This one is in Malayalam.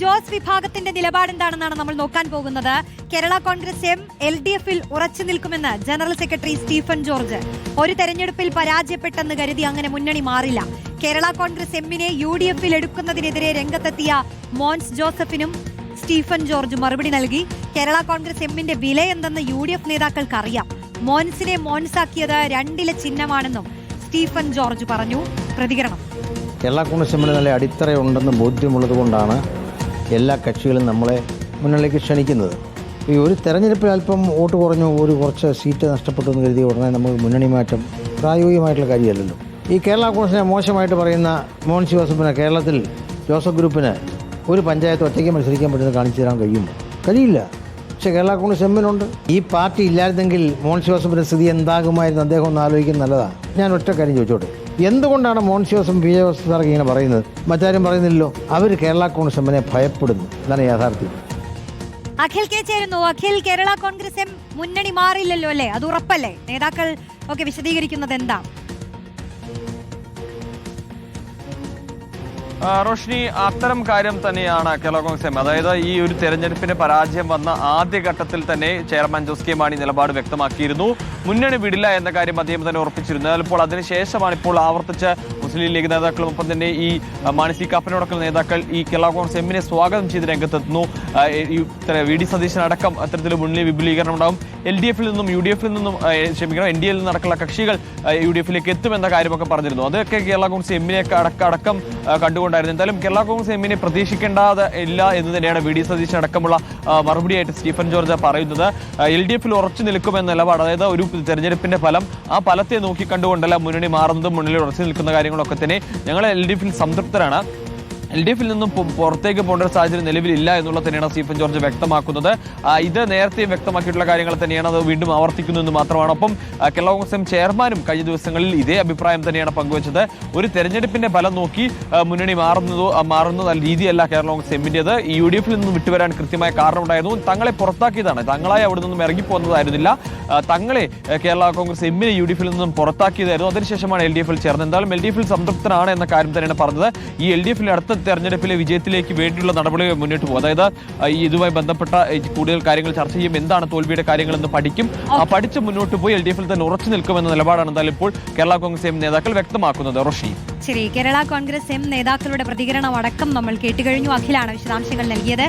ജോസ് വിഭാഗത്തിന്റെ നിലപാട് എന്താണെന്നാണ് നമ്മൾ നോക്കാൻ പോകുന്നത്. Kerala Congress M L D എഫിൽ ഉറച്ചു നിൽക്കുമെന്ന് ജനറൽ സെക്രട്ടറി സ്റ്റീഫൻ ജോർജ്. ഒരു തെരഞ്ഞെടുപ്പിൽ പരാജയപ്പെട്ടെന്ന് കരുതി അങ്ങനെ മുന്നണി മാറില്ല. കേരള കോൺഗ്രസ് എമ്മിനെ യു ഡി എഫിൽ എടുക്കുന്നതിനെതിരെ രംഗത്തെത്തിയ മോൻസ് ജോസഫിനും സ്റ്റീഫൻ ജോർജ് മറുപടി നൽകി. കേരള കോൺഗ്രസ് എമ്മിന്റെ വില എന്തെന്ന് യു ഡി എഫ് നേതാക്കൾക്ക് അറിയാം മോൻസിനെ മോൻസാക്കിയത് രണ്ടിലെ ചിഹ്നമാണെന്നും സ്റ്റീഫൻ ജോർജ് പറഞ്ഞു. പ്രതികരണം. കേരള കോൺഗ്രസ് എമ്മിന് നല്ല അടിത്തറയുണ്ടെന്ന് ബോധ്യമുള്ളത് കൊണ്ടാണ് എല്ലാ കക്ഷികളും നമ്മളെ മുന്നിലേക്ക് ക്ഷണിക്കുന്നത്. ഈ ഒരു തെരഞ്ഞെടുപ്പിൽ അല്പം വോട്ട് കുറഞ്ഞു ഒരു കുറച്ച് സീറ്റ് നഷ്ടപ്പെട്ടു എന്ന് കരുതി ഉടനെ നമുക്ക് മുന്നണി മാറ്റം പ്രായോഗികമായിട്ടുള്ള കാര്യമല്ലല്ലോ. ഈ കേരള കോൺഗ്രസിനെ മോശമായിട്ട് പറയുന്ന മോഹൻ ശിവസപ്പിന് കേരളത്തിൽ ജോസഫ് ഗ്രൂപ്പിന് ഒരു പഞ്ചായത്ത് ഒറ്റയ്ക്ക് മത്സരിക്കാൻ പറ്റുന്നത് കാണിച്ചു തരാൻ കഴിയുമോ? കഴിയില്ല. പക്ഷേ കേരള കോൺഗ്രസ് എമ്മിനുണ്ട് ഈ പാർട്ടി ഇല്ലായിരുന്നെങ്കിൽ മോഹൻ ശിവസപ്പിന്റെ സ്ഥിതി എന്താകുമായിരുന്നു? അദ്ദേഹം ഒന്ന് ആലോചിക്കുന്നത് നല്ലതാണ് ഞാൻ ഒറ്റ കാര്യം ചോദിച്ചോട്ടെ. എന്തുകൊണ്ടാണ് മോൺസിയോസും പി ജോസഫ് സാർക്ക് ഇങ്ങനെ പറയുന്നത്? മറ്റാരും പറയുന്നില്ലല്ലോ. അവർ കേരള കോൺഗ്രസ് ഭയപ്പെടുന്നു. അതാണ് യാഥാർത്ഥ്യം. അഖിൽ കെ ചേരുന്നു. അഖിൽ കേരള കോൺഗ്രസ് എം മുന്നണി മാറില്ലല്ലോ അല്ലേ? അത് ഉറപ്പല്ലേ? നേതാക്കൾ ഒക്കെ വിശദീകരിക്കുന്നത് എന്താ? റോഷ്നി അത്തരം കാര്യം തന്നെയാണ് കേരള കോൺഗ്രസ് എം. അതായത് ഈ ഒരു തെരഞ്ഞെടുപ്പിന് പരാജയം വന്ന ആദ്യഘട്ടത്തിൽ തന്നെ ചെയർമാൻ ജോസ് കെ മാണി നിലപാട് വ്യക്തമാക്കിയിരുന്നു. മുന്നണി വിടില്ല എന്ന കാര്യം അദ്ദേഹം തന്നെ ഉറപ്പിച്ചിരുന്നു. അതിപ്പോൾ അതിനുശേഷമാണ് ഇപ്പോൾ ആവർത്തിച്ച് മുസ്ലിം ലീഗ് നേതാക്കളും ഒപ്പം തന്നെ ഈ മാനസി കാപ്പനോടൊക്കെ നേതാക്കൾ ഈ കേരള കോൺഗ്രസ് എമ്മിനെ സ്വാഗതം ചെയ്ത് രംഗത്തെത്തുന്നു. വി ഡി സതീശൻ അടക്കം അത്തരത്തിൽ മുന്നിൽ വിപുലീകരണം ഉണ്ടാവും എൽ ഡി എഫിൽ നിന്നും യു ഡി എഫിൽ നിന്നും ക്ഷമിക്കണം എൻ ഡി എയിൽ നിന്നടക്കമുള്ള കക്ഷികൾ യു ഡി എഫിലേക്ക് എത്തുമെന്ന കാര്യമൊക്കെ പറഞ്ഞിരുന്നു. അതൊക്കെ കേരള കോൺഗ്രസ് എമ്മിനെ അടക്കം അടക്കം ആ, കണ്ടുകൊണ്ടായിരുന്നു. എന്തായാലും കേരള കോൺഗ്രസ് എമ്മിനെ പ്രതീക്ഷിക്കേണ്ടത് ഇല്ല എന്ന് തന്നെയാണ് വി ഡി സതീശൻ അടക്കമുള്ള മറുപടിയായിട്ട് സ്റ്റീഫൻ ജോർജ് പറയുന്നത്. എൽ ഡി എഫിൽ ഉറച്ചു നിൽക്കുമെന്ന നിലപാട് അതായത് ഒരു തെരഞ്ഞെടുപ്പിന്റെ ഫലം ആ ഫലത്തെ നോക്കി കണ്ടുകൊണ്ടല്ല മുന്നണി മാറുന്നതും മുന്നിൽ ഉറച്ചു നിൽക്കുന്ന കാര്യങ്ങളൊക്കെ തന്നെ ഞങ്ങൾ എൽ ഡി എഫിൽ സംതൃപ്തരാണ്. എൽ ഡി എഫിൽ നിന്നും പുറത്തേക്ക് പോകേണ്ട ഒരു സാഹചര്യം നിലവിലില്ല എന്നുള്ളത് തന്നെയാണ് സ്റ്റീഫൻ ജോർജ് വ്യക്തമാക്കുന്നത്. ഇത് നേരത്തെ വ്യക്തമാക്കിയിട്ടുള്ള കാര്യങ്ങൾ തന്നെയാണ് അത് വീണ്ടും ആവർത്തിക്കുന്നു എന്ന് മാത്രമാണ്. ഒപ്പം കേരള കോൺഗ്രസ് എം ചെയർമാനും കഴിഞ്ഞ ദിവസങ്ങളിൽ ഇതേ അഭിപ്രായം തന്നെയാണ് പങ്കുവച്ചത്. ഒരു തെരഞ്ഞെടുപ്പിന്റെ ഫലം നോക്കി മുന്നണി മാറുന്നതോ മാറുന്ന രീതിയല്ല കേരള കോൺഗ്രസ് എമ്മിന്റെത് യു ഡി എഫിൽ നിന്നും വിട്ടുവരാൻ കൃത്യമായ കാരണമുണ്ടായിരുന്നു. തങ്ങളെ പുറത്താക്കിയതാണ്. തങ്ങളായി അവിടെ നിന്നും ഇറങ്ങിപ്പോകുന്നതായിരുന്നില്ല തങ്ങളെ കേരള കോൺഗ്രസ് എമ്മിനെ യു ഡി എഫിൽ നിന്നും പുറത്താക്കിയതായിരുന്നു. അതിനുശേഷമാണ് എൽ ഡി എഫിൽ ചേർന്നത്. എന്തായാലും എൽ ഡി എഫിൽ സംതൃപ്തനാണ് എന്ന കാര്യം തന്നെയാണ് പറഞ്ഞത്. ഈ എൽ ഡി എഫിൽ അടുത്ത തെരഞ്ഞെടുപ്പിലെ വിജയത്തിലേക്ക് വേണ്ടിയുള്ള നടപടികൾ മുന്നോട്ട് പോകും. അതായത് ഈ ഇതുമായി ബന്ധപ്പെട്ട കൂടുതൽ കാര്യങ്ങൾ ചർച്ച ചെയ്യും. എന്താണ് തോൽവിയുടെ കാര്യങ്ങളെന്ന് പഠിക്കും. ആ പഠിച്ച് മുന്നോട്ട് പോയി എൽ ഡി എഫിൽ തന്നെ ഉറച്ചു നിൽക്കുമെന്ന നിലപാടാണ് എന്തായാലും ഇപ്പോൾ കേരള കോൺഗ്രസ് എം നേതാക്കൾ വ്യക്തമാക്കുന്നത്. റോഷി. ശരി കേരള കോൺഗ്രസ് എം നേതാക്കളുടെ പ്രതികരണം അടക്കം നമ്മൾ കേട്ടുകഴിഞ്ഞു. അഖിലാണ് വിശദാംശങ്ങൾ നൽകിയത്.